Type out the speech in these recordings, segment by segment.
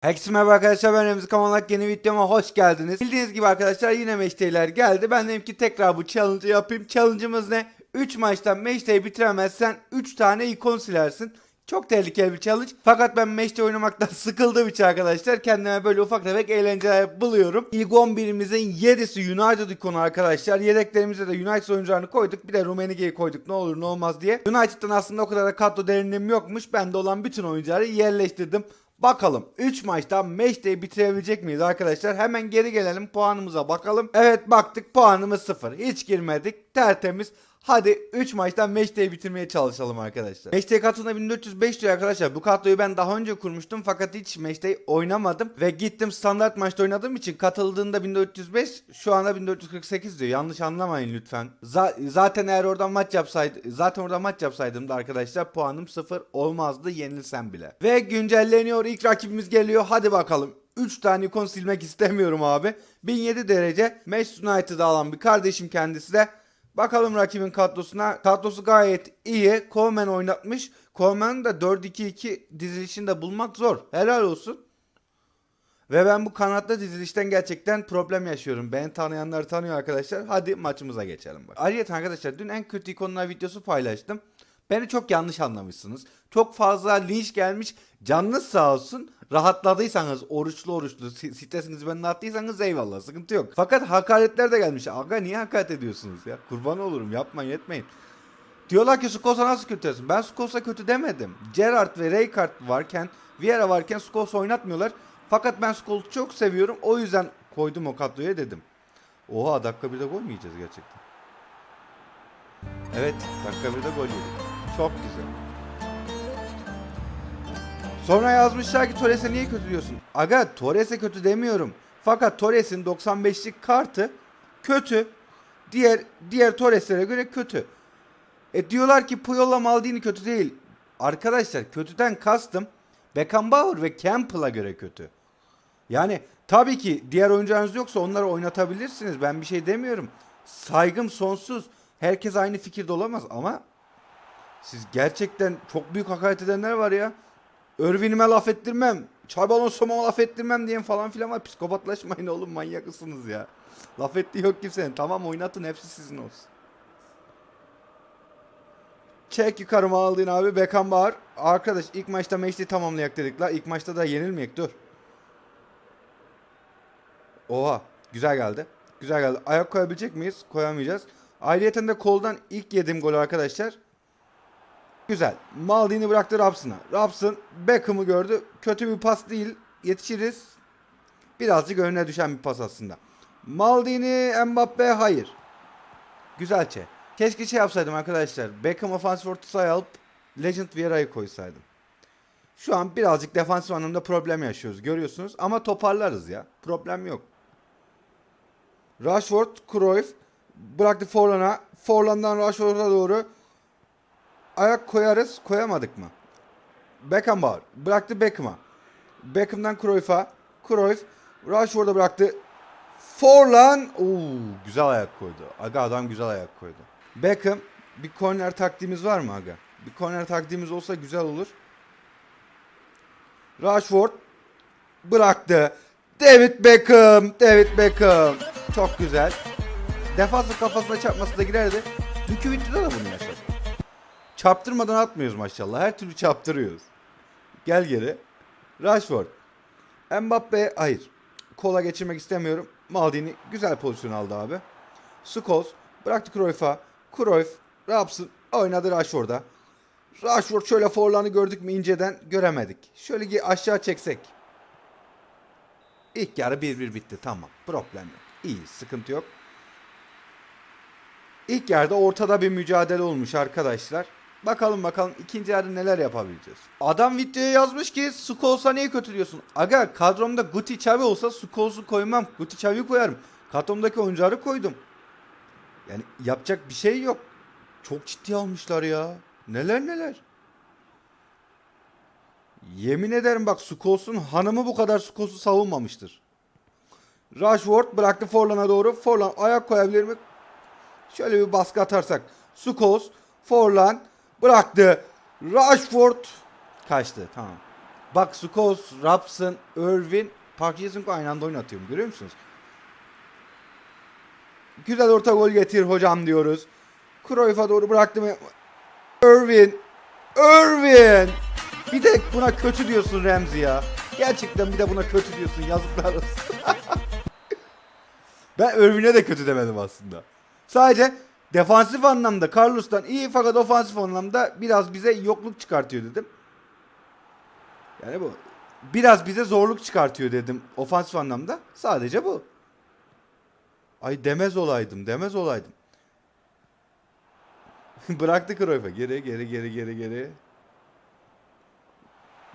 Herkese merhaba arkadaşlar ben Remzi Kamalak yeni videoma hoş geldiniz. Bildiğiniz gibi arkadaşlar yine meşteyler geldi. Ben dedim ki tekrar bu challenge'ı yapayım. Challenge'ımız ne? 3 maçtan meşteyi bitiremezsen 3 tane ikon silersin. Çok tehlikeli bir challenge. Fakat ben meşte oynamaktan sıkıldığım için arkadaşlar kendime böyle ufak tefek eğlenceler buluyorum. İlk 11'imizin 7'si United ikonu arkadaşlar. Yedeklerimize de United oyuncularını koyduk. Bir de Rumenige'yi koyduk ne olur ne olmaz diye. United'dan aslında o kadar da kadro derinliğim yokmuş. Bende olan bütün oyuncuları yerleştirdim. Bakalım 3 maçta matchday bitirebilecek miyiz arkadaşlar? Hemen geri gelelim puanımıza bakalım. Evet baktık puanımız 0. Hiç girmedik. Tertemiz. Hadi 3 maçtan matchday bitirmeye çalışalım arkadaşlar. Matchday katılığında 1405 diyor arkadaşlar. Bu kadroyu ben daha önce kurmuştum fakat hiç matchday oynamadım. Ve gittim standart maçta oynadığım için katıldığında 1405 şu anda 1448 diyor. Yanlış anlamayın lütfen. Za- zaten eğer oradan maç yapsaydı zaten orada maç yapsaydım da arkadaşlar puanım 0 olmazdı yenilsem bile. Ve güncelleniyor ilk rakibimiz geliyor. Hadi bakalım. 3 tane ikon silmek istemiyorum abi. 1007 derece Manchester United'ı alan bir kardeşim kendisi de. Bakalım rakibin kadrosuna. Kadrosu gayet iyi. Coleman oynatmış. Coleman'ı da 4-2-2 dizilişinde bulmak zor. Helal olsun. Ve ben bu kanatlı dizilişten gerçekten problem yaşıyorum. Beni tanıyanlar tanıyor arkadaşlar. Hadi maçımıza geçelim. Bak. Ayrıca arkadaşlar dün en kötü ikonlar videosu paylaştım. Beni çok yanlış anlamışsınız. Çok fazla linç gelmiş. Canınız sağ olsun. Rahatladıysanız, oruçlu oruçlu, si- stresinizi benden attıysanız eyvallah. Sıkıntı yok. Fakat hakaretler de gelmiş. Aga niye hakaret ediyorsunuz ya? Kurban olurum. Yapmayın etmeyin. Diyorlar ki Skols'a nasıl kötüsün? Ben Skols'a kötü demedim. Gerrard ve Rijkaard varken, Vieira varken Scholes oynatmıyorlar. Fakat ben Scholes'u çok seviyorum. O yüzden koydum o kadroya dedim. Oha dakika bir de gol mü yiyeceğiz gerçekten? Evet dakika bir de gol yedik. Çok güzel. Sonra yazmışlar ki Torres'e niye kötü diyorsun? Aga Torres'e kötü demiyorum. Fakat Torres'in 95'lik kartı kötü. Diğer diğer Torres'lere göre kötü. E diyorlar ki Puyol'la Maldini kötü değil. Arkadaşlar kötüden kastım Beckenbauer ve Campbell'a göre kötü. Yani tabii ki diğer oyuncularınız yoksa onları oynatabilirsiniz. Ben bir şey demiyorum. Saygım sonsuz. Herkes aynı fikirde olamaz ama siz gerçekten çok büyük hakaret edenler var ya. Örvin'ime laf ettirmem. Çay Alonso'ma laf ettirmem diyen falan filan var. Psikopatlaşmayın oğlum manyaksınız ya. Laf ettiği yok kimsenin. Tamam oynatın hepsi sizin olsun. Çek yukarı aldın abi Beckenbauer. Arkadaş ilk maçta maçı tamamlayak dedik la. İlk maçta da yenilmeyek dur. Oha güzel geldi. Güzel geldi. Ayak koyabilecek miyiz? Koyamayacağız. Ayrıyeten de koldan ilk yediğim gol arkadaşlar. Güzel. Maldini bıraktı Rapson'a. Rapson Beckham'ı gördü. Kötü bir pas değil. Yetişiriz. Birazcık önüne düşen bir pas aslında. Maldini, Mbappe hayır. Güzelce. Keşke şey yapsaydım arkadaşlar. Beckham ofansif orta sahaya alıp Legend Vieira'yı koysaydım. Şu an birazcık defansif anlamda problem yaşıyoruz. Görüyorsunuz ama toparlarız ya. Problem yok. Rashford, Cruyff bıraktı Forlan'a. Forlan'dan Rashford'a doğru ayak koyarız. Koyamadık mı? Beckenbauer bıraktı Beckham'a. Beckham'dan Cruyff'a. Cruyff Rashford'a bıraktı. Forlan Oo, güzel ayak koydu. Aga adam güzel ayak koydu. Beckham bir korner taktiğimiz var mı aga? Bir korner taktiğimiz olsa güzel olur. Rashford bıraktı. David Beckham, David Beckham. Çok güzel. Defansın kafasına çarpması da girerdi. Videoda da bunu yaşadık. Çarptırmadan atmıyoruz maşallah. Her türlü çarptırıyoruz. Gel geri. Rashford. Mbappe hayır. Kola geçirmek istemiyorum. Maldini güzel pozisyon aldı abi. Scholes bıraktı Cruyff'a. Cruyff, Raps'ın oynadı Rashford'a. Rashford şöyle forlanı gördük mü inceden göremedik. Şöyle ki aşağı çeksek. İlk yarı 1-1 bitti tamam. Problem yok. İyi sıkıntı yok. İlk yarıda ortada bir mücadele olmuş arkadaşlar. Bakalım bakalım ikinci yarı neler yapabileceğiz. Adam videoya yazmış ki Skoles'a niye kötü diyorsun? Aga kadromda Guti Xavi olsa Skoles'u koymam. Guti Xavi'yi koyarım. Kadromdaki oyuncuları koydum. Yani yapacak bir şey yok. Çok ciddi almışlar ya. Neler neler. Yemin ederim bak Skoles'un hanımı bu kadar Skoles'u savunmamıştır. Rashford bıraktı Forlan'a doğru. Forlan ayak koyabilir mi? Şöyle bir baskı atarsak. Sukos, Forlan bıraktı. Rashford kaçtı. Tamam. Bak Sukos, Rapson, Irvin, Park Ji-sung'u aynı anda oynatıyorum. Görüyor musunuz? Güzel orta gol getir hocam diyoruz. Cruyff'a doğru bıraktım. Irvin. Irvin. Bir de buna kötü diyorsun Remzi ya. Gerçekten bir de buna kötü diyorsun. Yazıklar olsun. ben Irvin'e de kötü demedim aslında. Sadece defansif anlamda Carlos'tan iyi fakat ofansif anlamda biraz bize yokluk çıkartıyor dedim. Yani bu biraz bize zorluk çıkartıyor dedim ofansif anlamda. Sadece bu. Ay demez olaydım, demez olaydım. Bıraktı Cruyff'a. Geri, geri, geri, geri, geri.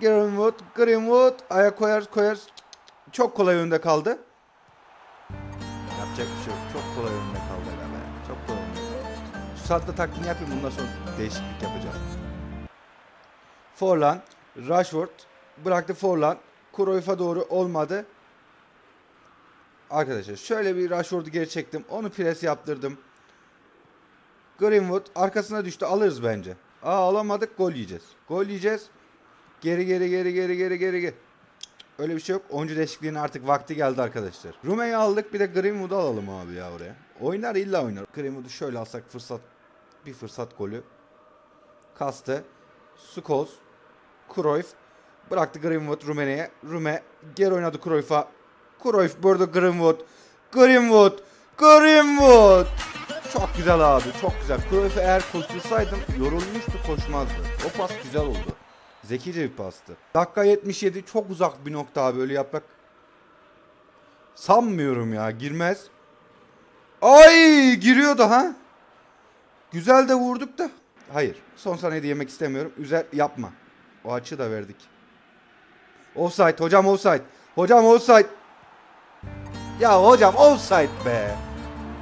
Greenwood, Greenwood. Ayak koyar, koyar. Çok kolay önde kaldı. Yapacak bir şey yok. Çok kolay önde saatte taktiğini yapayım. Bundan sonra değişiklik yapacağım. Forlan, Rashford. Bıraktı Forlan. Cruyff'a doğru olmadı. Arkadaşlar şöyle bir Rashford'u geri çektim. Onu pres yaptırdım. Greenwood arkasına düştü. Alırız bence. Aa alamadık. Gol yiyeceğiz. Gol yiyeceğiz. Geri geri geri geri geri geri geri. Öyle bir şey yok. Oyuncu değişikliğinin artık vakti geldi arkadaşlar. Rume'yi aldık. Bir de Greenwood'u alalım abi ya oraya. Oynar illa oynar. Greenwood'u şöyle alsak fırsat bir fırsat golü. Kastı. Scholes. Cruyff. Bıraktı Greenwood Rumene'ye. Rume geri oynadı Cruyff'a. Cruyff burada Greenwood. Greenwood. Greenwood. Çok güzel abi. Çok güzel. Cruyff'u eğer koştursaydım yorulmuştu koşmazdı. O pas güzel oldu. Zekice bir pastı. Dakika 77 çok uzak bir nokta abi öyle yaprak. Sanmıyorum ya girmez. Ay giriyor ha. Güzel de vurduk da. Hayır. Son saniyede yemek istemiyorum. Üzer yapma. O açı da verdik. Offside hocam offside. Hocam offside. Ya hocam offside be.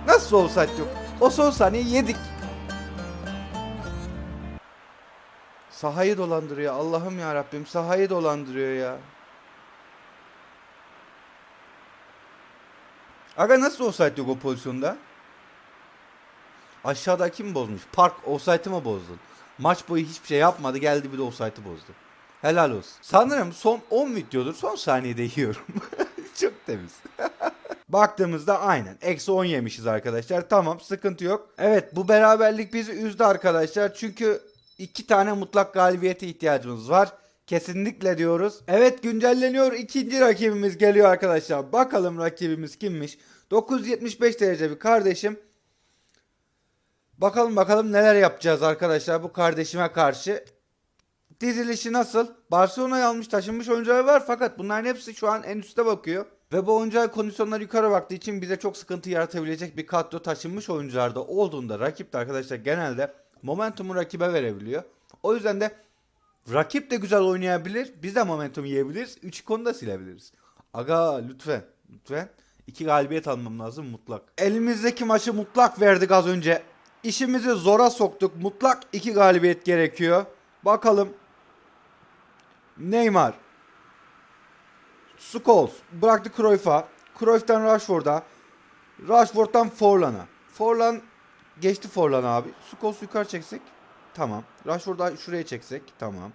Nasıl offside yok? O son saniye yedik. Sahayı dolandırıyor. Allah'ım ya Rabbim sahayı dolandırıyor ya. Aga nasıl offside yok o pozisyonda? Aşağıda kim bozmuş? Park offside'ı mı bozdun? Maç boyu hiçbir şey yapmadı geldi bir de offside'ı bozdu. Helal olsun. Sanırım son 10 videodur son saniyede yiyorum. Çok temiz. Baktığımızda aynen. Eksi 10 yemişiz arkadaşlar. Tamam sıkıntı yok. Evet bu beraberlik bizi üzdü arkadaşlar. Çünkü iki tane mutlak galibiyete ihtiyacımız var. Kesinlikle diyoruz. Evet güncelleniyor. İkinci rakibimiz geliyor arkadaşlar. Bakalım rakibimiz kimmiş? 975 derece bir kardeşim. Bakalım bakalım neler yapacağız arkadaşlar bu kardeşime karşı. Dizilişi nasıl? Barcelona'ya almış taşınmış oyuncular var fakat bunların hepsi şu an en üstte bakıyor. Ve bu oyuncular kondisyonlar yukarı baktığı için bize çok sıkıntı yaratabilecek bir kadro taşınmış oyuncularda olduğunda rakip de arkadaşlar genelde momentumu rakibe verebiliyor. O yüzden de rakip de güzel oynayabilir. Biz de momentum yiyebiliriz. 3 ikonu da silebiliriz. Aga lütfen. Lütfen. İki galibiyet almam lazım mutlak. Elimizdeki maçı mutlak verdik az önce. İşimizi zora soktuk. Mutlak iki galibiyet gerekiyor. Bakalım. Neymar. Scholes. Bıraktı Cruyff'a. Cruyff'tan Rashford'a. Rashford'dan Forlan'a. Forlan geçti Forlan abi. Scholes yukarı çeksek. Tamam. Rashford'u şuraya çeksek. Tamam.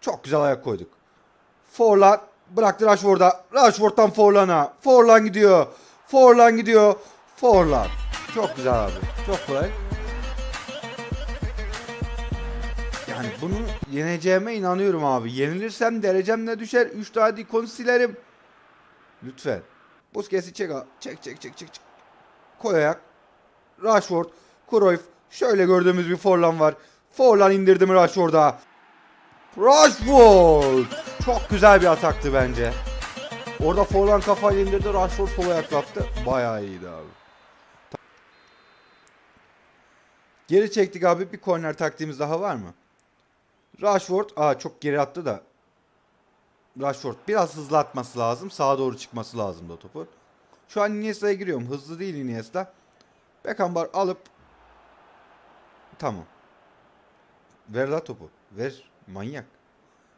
Çok güzel ayak koyduk. Forlan bıraktı Rashford'a. Rashford'dan Forlan'a. Forlan gidiyor. Forlan gidiyor. Forlan. Çok güzel abi. Çok kolay. Yani bunu yeneceğime inanıyorum abi. Yenilirsem derecem ne düşer? 3 tane ikonu silerim. Lütfen. Busquets'i çek, çek çek çek çek çek. Koy ayak. Rashford, Cruyff. Şöyle gördüğümüz bir Forlan var. Forlan indirdi mi Rashford'a? Rashford! Çok güzel bir ataktı bence. Orada Forlan kafayı indirdi. Rashford sol ayaklattı. Bayağı iyiydi abi. Geri çektik abi. Bir korner taktiğimiz daha var mı? Rashford. Aa çok geri attı da. Rashford biraz hızlı atması lazım. Sağa doğru çıkması lazım da topu. Şu an Iniesta'ya giriyorum. Hızlı değil Iniesta. Beckenbauer alıp Tamam. Ver la topu. Ver. Manyak.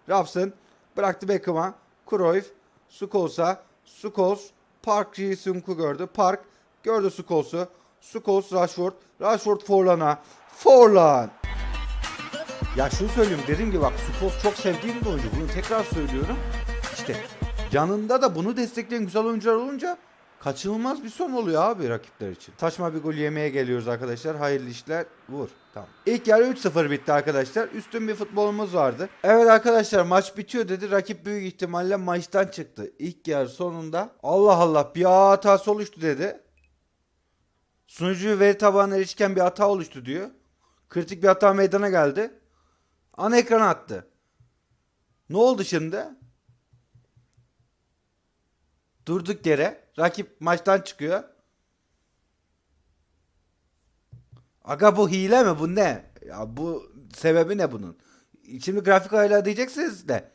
Rapsın. Bıraktı Beckham'a. Cruyff. Skoles'a. Scholes. Park Ji-sung'u gördü. Park. Gördü Scholes'u. Scholes Rashford. Rashford Forlan'a. Forlan. Ya şunu söyleyeyim dediğim gibi bak Scholes çok sevdiğim bir oyuncu. Bunu tekrar söylüyorum. İşte yanında da bunu destekleyen güzel oyuncular olunca kaçınılmaz bir son oluyor abi rakipler için. Saçma bir gol yemeye geliyoruz arkadaşlar. Hayırlı işler. Vur. Tamam. İlk yarı 3-0 bitti arkadaşlar. Üstün bir futbolumuz vardı. Evet arkadaşlar maç bitiyor dedi. Rakip büyük ihtimalle maçtan çıktı. İlk yarı sonunda Allah Allah bir hatası oluştu dedi. Sunucu veri tabanına erişken bir hata oluştu diyor. Kritik bir hata meydana geldi. Ana ekrana attı. Ne oldu şimdi? Durduk yere rakip maçtan çıkıyor. Aga bu hile mi bu ne? Ya bu sebebi ne bunun? Şimdi grafik ayarlar diyeceksiniz de.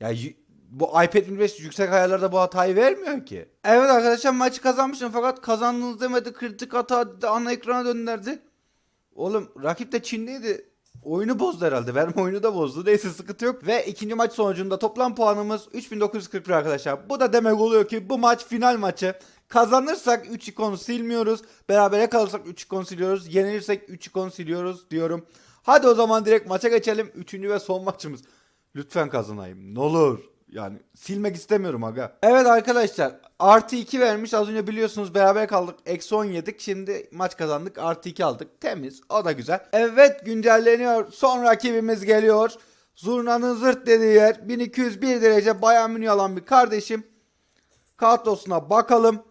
Ya bu iPad 25 yüksek ayarlarda bu hatayı vermiyor ki. Evet arkadaşlar maçı kazanmışım fakat kazandınız demedi. Kritik hata dedi, ana ekrana döndürdü. Oğlum rakip de Çinliydi. Oyunu bozdu herhalde. Benim oyunu da bozdu. Neyse sıkıntı yok. Ve ikinci maç sonucunda toplam puanımız 3941 arkadaşlar. Bu da demek oluyor ki bu maç final maçı. Kazanırsak 3 ikonu silmiyoruz. Berabere kalırsak 3 ikon siliyoruz. Yenilirsek 3 ikon siliyoruz diyorum. Hadi o zaman direkt maça geçelim. Üçüncü ve son maçımız. Lütfen kazanayım. Ne olur. Yani silmek istemiyorum aga. Evet arkadaşlar artı 2 vermiş az önce biliyorsunuz beraber kaldık. Eksi 10 yedik şimdi maç kazandık artı 2 aldık. Temiz o da güzel. Evet güncelleniyor son rakibimiz geliyor. Zurnanın zırt dediği yer 1201 derece Bayern Münih alan bir kardeşim. Kadrosuna bakalım.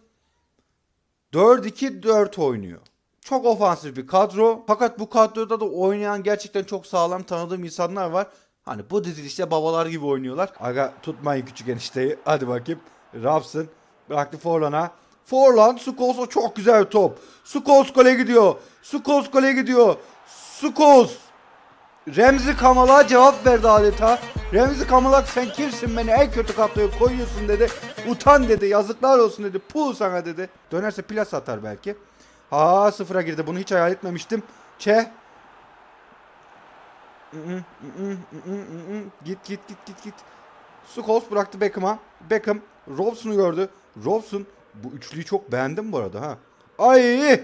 4-2-4 oynuyor. Çok ofansif bir kadro. Fakat bu kadroda da oynayan gerçekten çok sağlam tanıdığım insanlar var. Hani bu dizilişte babalar gibi oynuyorlar. Aga tutmayın küçük enişteyi. Hadi bakayım. Rapsın. Bıraktı Forlan'a. Forlan Skols'a çok güzel top. Skols gole gidiyor. Skols gole gidiyor. Skols. Remzi Kamal'a cevap verdi adeta. Remzi Kamalak sen kimsin beni en kötü kadroya koyuyorsun dedi. Utan dedi yazıklar olsun dedi. Puh sana dedi. Dönerse plas atar belki. Ha sıfıra girdi bunu hiç hayal etmemiştim. Çe. Git git git git git. Scholes bıraktı Beckham'a. Beckham Robson'u gördü. Robson bu üçlüyü çok beğendim bu arada ha. Ay!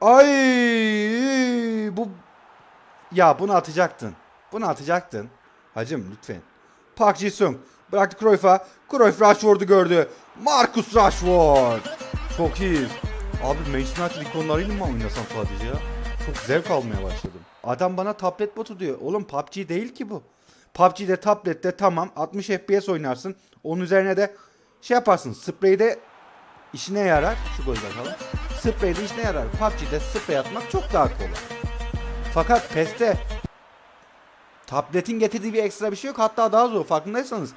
Ay! Bu ya bunu atacaktın. Bunu atacaktın. Hacım lütfen. Park Ji-sung bıraktı Cruyff'a. Cruyff Rashford'u gördü. Marcus Rashford. Çok iyi. Abi Manchester United ikonlarıyla mı oynasam sadece ya? Çok zevk almaya başladım. Adam bana tablet botu diyor. Oğlum PUBG değil ki bu. PUBG'de tablette tamam 60 FPS oynarsın. Onun üzerine de şey yaparsın. Spreyde işine yarar. Şu golü bakalım. Spreyde işine yarar. PUBG'de sprey atmak çok daha kolay. Fakat PES'te tabletin getirdiği bir ekstra bir şey yok. Hatta daha zor. Farkındaysanız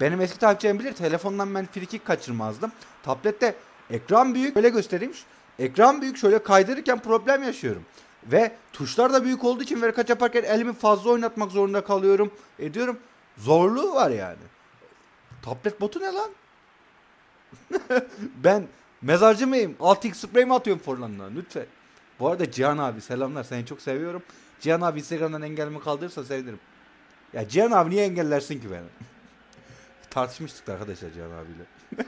benim eski takipçilerim bilir. Telefondan ben free kick kaçırmazdım. Tablette ekran büyük. Böyle göstereyim. Ekran büyük. Şöyle kaydırırken problem yaşıyorum. Ve tuşlar da büyük olduğu için verkaç yaparken elimi fazla oynatmak zorunda kalıyorum. Ediyorum. Zorluğu var yani. Tablet botu ne lan? ben mezarcı mıyım? 6x spray mi atıyorum Forlan'la? Lütfen. Bu arada Cihan abi selamlar. Seni çok seviyorum. Cihan abi Instagram'dan engelimi kaldırırsa sevinirim. Ya Cihan abi niye engellersin ki beni? Tartışmıştık da arkadaşlar Cihan abiyle.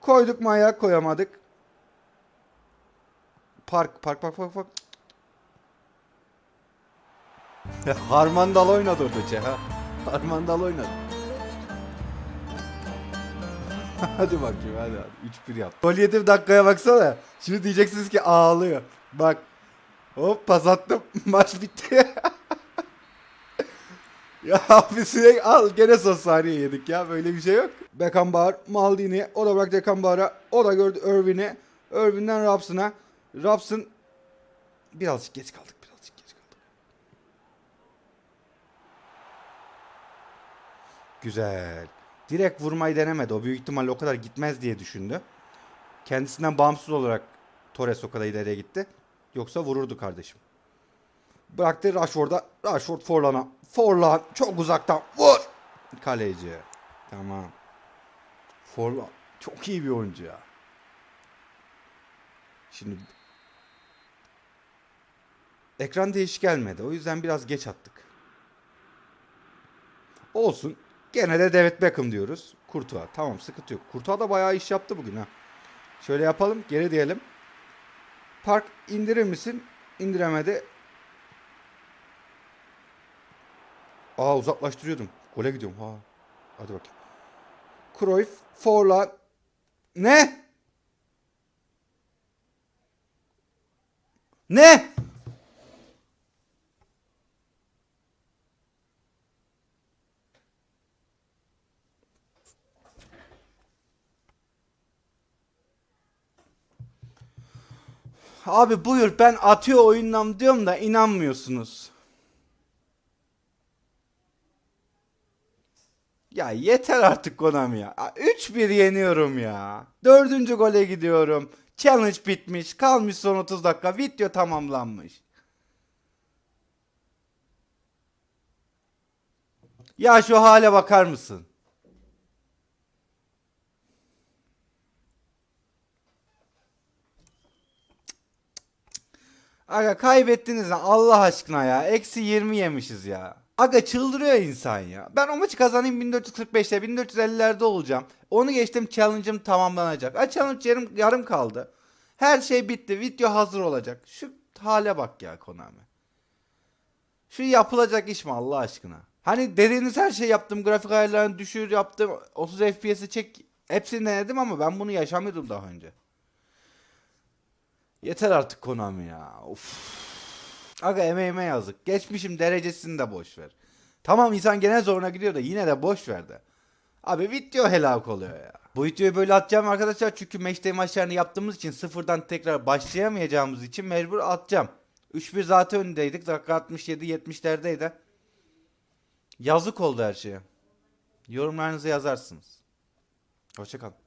Koyduk mu ayak koyamadık. Park park park park park. Harmandal oynadı orada ha. Harmandal oynadı. hadi bakayım hadi hadi. 3-1 yap. Gol yedi dakikaya baksana. Şimdi diyeceksiniz ki ağlıyor. Bak. Hop pas attım. Maç bitti. ya abi sürekli al gene son saniye yedik ya. Böyle bir şey yok. Beckenbauer, Maldini. O da bıraktı Beckenbauer'a. O da gördü Irvin'i. Irvin'den Rapson'a. Rapson birazcık geç kaldık. Birazcık geç kaldık. Güzel. Direkt vurmayı denemedi. O büyük ihtimalle o kadar gitmez diye düşündü. Kendisinden bağımsız olarak Torres o kadar ileriye gitti. Yoksa vururdu kardeşim. Bıraktı Rashford'a. Rashford Forlan'a. Forlan çok uzaktan vur. Kaleci. Tamam. Forlan çok iyi bir oyuncu ya. Şimdi ekran değişik gelmedi. O yüzden biraz geç attık. Olsun. Gene de David Beckham diyoruz. Kurtuğa. Tamam sıkıntı yok. Kurtuğa da bayağı iş yaptı bugün ha. Şöyle yapalım. Geri diyelim. Park indirir misin? İndiremedi. Aa uzaklaştırıyordum. Gole gidiyorum. Ha. Hadi bakayım. Cruyff, Forlan. Ne? Ne? Abi buyur ben atıyor oyundan diyorum da inanmıyorsunuz. Ya yeter artık Konami ya. 3-1 yeniyorum ya. Dördüncü gole gidiyorum. Challenge bitmiş. Kalmış son 30 dakika. Video tamamlanmış. Ya şu hale bakar mısın? Aga kaybettiniz lan Allah aşkına ya. Eksi 20 yemişiz ya. Aga çıldırıyor insan ya. Ben o maçı kazanayım 1445'te 1450'lerde olacağım. Onu geçtim challenge'ım tamamlanacak. A challenge yarım, yarım kaldı. Her şey bitti. Video hazır olacak. Şu hale bak ya Konami. Şu yapılacak iş mi Allah aşkına? Hani dediğiniz her şey yaptım. Grafik ayarlarını düşür yaptım. 30 FPS'i çek. Hepsini denedim ama ben bunu yaşamıyordum daha önce. Yeter artık Konami ya. Of. Aga emeğime yazık. Geçmişim derecesini de boş ver. Tamam insan gene zoruna gidiyor da yine de boş ver de. Abi video helak oluyor ya. Bu videoyu böyle atacağım arkadaşlar çünkü Matchday maçlarını yaptığımız için sıfırdan tekrar başlayamayacağımız için mecbur atacağım. 3-1 zaten öndeydik. Dakika 67-70'lerdeydi. Yazık oldu her şeye. Yorumlarınızı yazarsınız. Hoşçakalın.